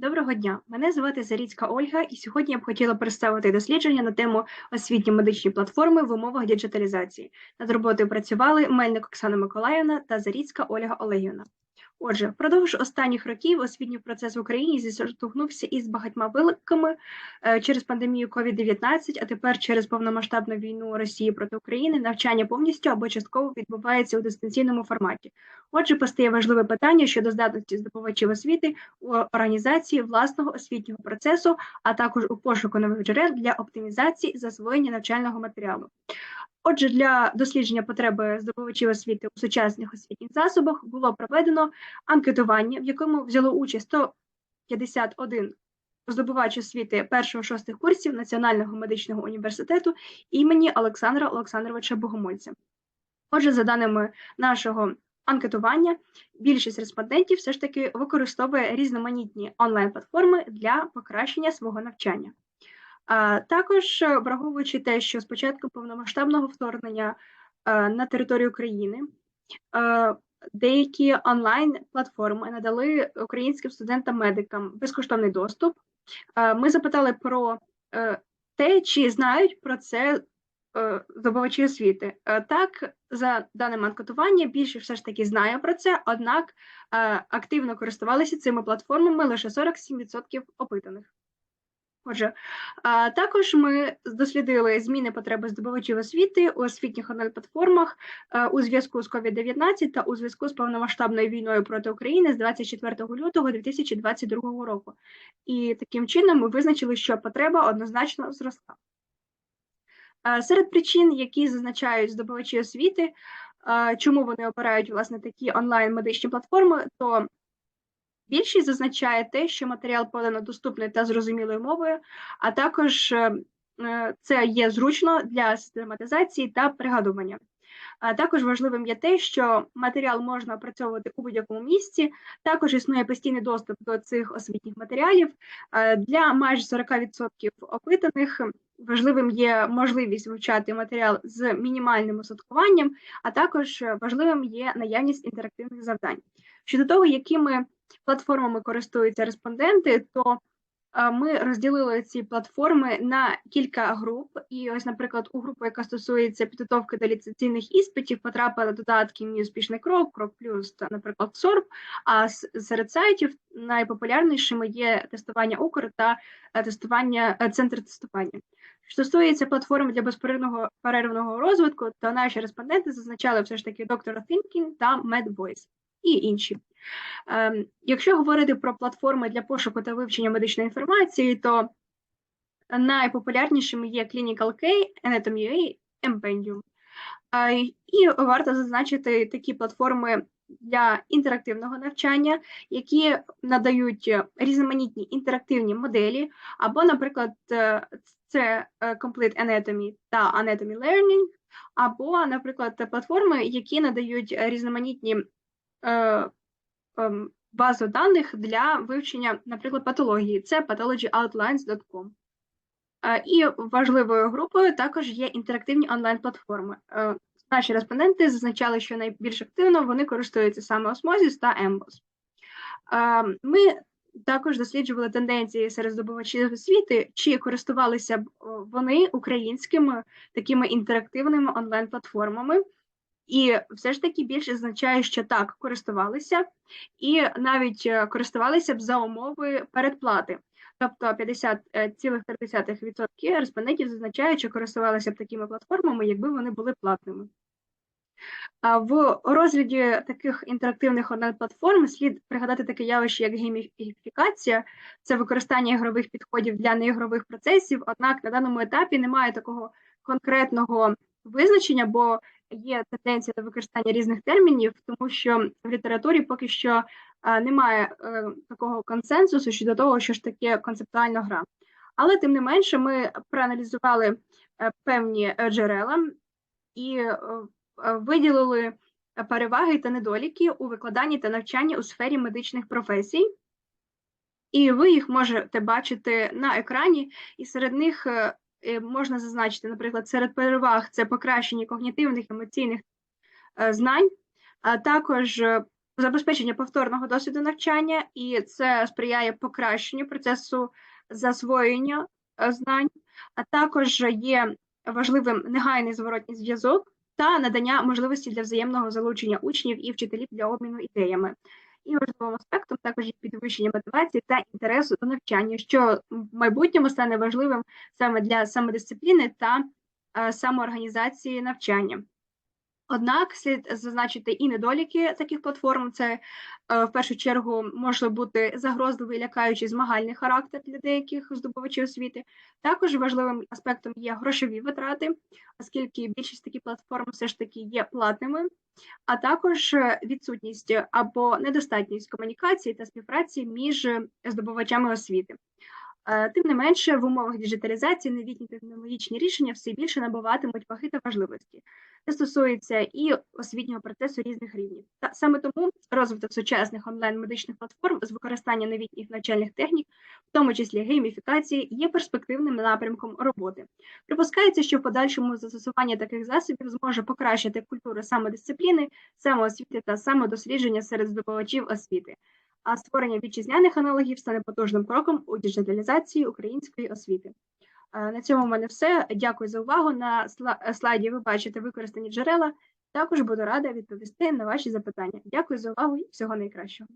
Доброго дня, мене звати Заріцька Ольга, і сьогодні я б хотіла представити дослідження на тему освітні медичні платформи в умовах діджиталізації. Над роботою працювали Мельник Оксана Миколаївна та Заріцька Ольга Олегівна. Отже, впродовж останніх років освітній процес в Україні зіштовхнувся із багатьма викликами е, через пандемію COVID-19, а тепер через повномасштабну війну Росії проти України навчання повністю або частково відбувається у дистанційному форматі. Отже, постає важливе питання щодо здатності здобувачів освіти у організації власного освітнього процесу, а також у пошуку нових джерел для оптимізації засвоєння навчального матеріалу. Отже, для дослідження потреби здобувачів освіти у сучасних освітніх засобах було проведено анкетування, в якому взяло участь 151 здобувач освіти першого-шостих курсів Національного медичного університету імені Олександра Олександровича Богомольця. Отже, за даними нашого анкетування, більшість респондентів все ж таки використовує різноманітні онлайн-платформи для покращення свого навчання. Також е, враховуючи те, що з початку повномасштабного вторгнення е, на територію України е, деякі онлайн-платформи надали українським студентам-медикам безкоштовний доступ. Ми запитали про те, чи знають про це здобувачі освіти. Так, за даним анкетування, більше все ж таки знає про це, однак активно користувалися цими платформами лише 47% опитаних. Отже, а також ми дослідили зміни потреби здобувачів освіти у освітніх онлайн-платформах у зв'язку з COVID-19 та у зв'язку з повномасштабною війною проти України з 24 лютого 2022 року. І таким чином ми визначили, що потреба однозначно зросла. Серед причин, які зазначають здобувачі освіти, чому вони обирають власне такі онлайн медичні платформи, то Більшість зазначає те, що матеріал подано доступною та зрозумілою мовою, а також е, е, це є зручно для систематизації та пригадування. А також важливим є те, що матеріал можна опрацьовувати у будь-якому місці. Також існує постійний доступ до цих освітніх матеріалів. Е, для майже 40% опитаних важливим є можливість вивчати матеріал з мінімальним осадкуванням, а також важливим є наявність інтерактивних завдань. Щодо того, якими платформами користуються респонденти, то ми розділили ці платформи на кілька груп. І ось, наприклад, у групу, яка стосується підготовки до ліцензійних іспитів, потрапили додатки «Мій успішний крок, крок плюс та, наприклад, СОРБ. А серед сайтів найпопулярнішими є тестування Укр та е, тестування е, центр тестування. Що стосується платформи для безперервного перервного розвитку, то наші респонденти зазначали все ж таки Doctor Thinking та MedVoice і інші. Ем, якщо говорити про платформи для пошуку та вивчення медичної інформації, то найпопулярнішими є Clinical K, Anatomy.ua, Empendium. І варто зазначити такі платформи для інтерактивного навчання, які надають різноманітні інтерактивні моделі, або, наприклад, е, це е, Complete Anatomy та Anatomy Learning, або, наприклад, платформи, які надають різноманітні е, базу даних для вивчення, наприклад, патології. Це pathologyoutlines.com. Е, і важливою групою також є інтерактивні онлайн-платформи. Е, наші респонденти зазначали, що найбільш активно вони користуються саме Osmosis та Embos. Е, ми також досліджували тенденції серед здобувачів освіти, чи користувалися б вони українськими такими інтерактивними онлайн-платформами. І все ж таки більше означає, що так, користувалися, і навіть е, користувалися б за умови передплати. Тобто 50,3% е, респондентів зазначають, що користувалися б такими платформами, якби вони були платними. В розгляді таких інтерактивних онлайн-платформ слід пригадати таке явище, як гейміфікація, це використання ігрових підходів для неігрових процесів. Однак на даному етапі немає такого конкретного визначення, бо є тенденція до використання різних термінів, тому що в літературі поки що немає е, такого консенсусу щодо того, що ж таке концептуальна гра. Але тим не менше, ми проаналізували е, певні е, джерела і виділили переваги та недоліки у викладанні та навчанні у сфері медичних професій. І ви їх можете бачити на екрані, і серед них Е, можна зазначити, наприклад, серед переваг це покращення когнітивних емоційних е, знань, а також е, забезпечення повторного досвіду навчання, і це сприяє покращенню процесу засвоєння е, знань, а також є важливим негайний зворотній зв'язок та надання можливості для взаємного залучення учнів і вчителів для обміну ідеями. І важливим аспектом також є підвищення мотивації та інтересу до навчання, що в майбутньому стане важливим саме для самодисципліни та е, самоорганізації навчання. Однак слід зазначити і недоліки таких платформ. Це е, в першу чергу може бути загрозливий, лякаючий змагальний характер для деяких здобувачів освіти. Також важливим аспектом є грошові витрати, оскільки більшість таких платформ все ж таки є платними, а також е, відсутність або недостатність комунікації та співпраці між здобувачами освіти. Е, Тим не менше, в умовах діджиталізації новітні технологічні рішення все більше набуватимуть ваги та важливості. Це стосується і освітнього процесу різних рівнів. Та саме тому розвиток сучасних онлайн-медичних платформ з використанням новітніх навчальних технік, в тому числі гейміфікації, є перспективним напрямком роботи. Припускається, що в подальшому застосування таких засобів зможе покращити культуру самодисципліни, самоосвіти та самодослідження серед здобувачів освіти. А створення вітчизняних аналогів стане потужним кроком у діджиталізації української освіти. Е, На цьому в мене все. Дякую за увагу. На сла- слайді ви бачите використані джерела. Також буду рада відповісти на ваші запитання. Дякую за увагу і всього найкращого.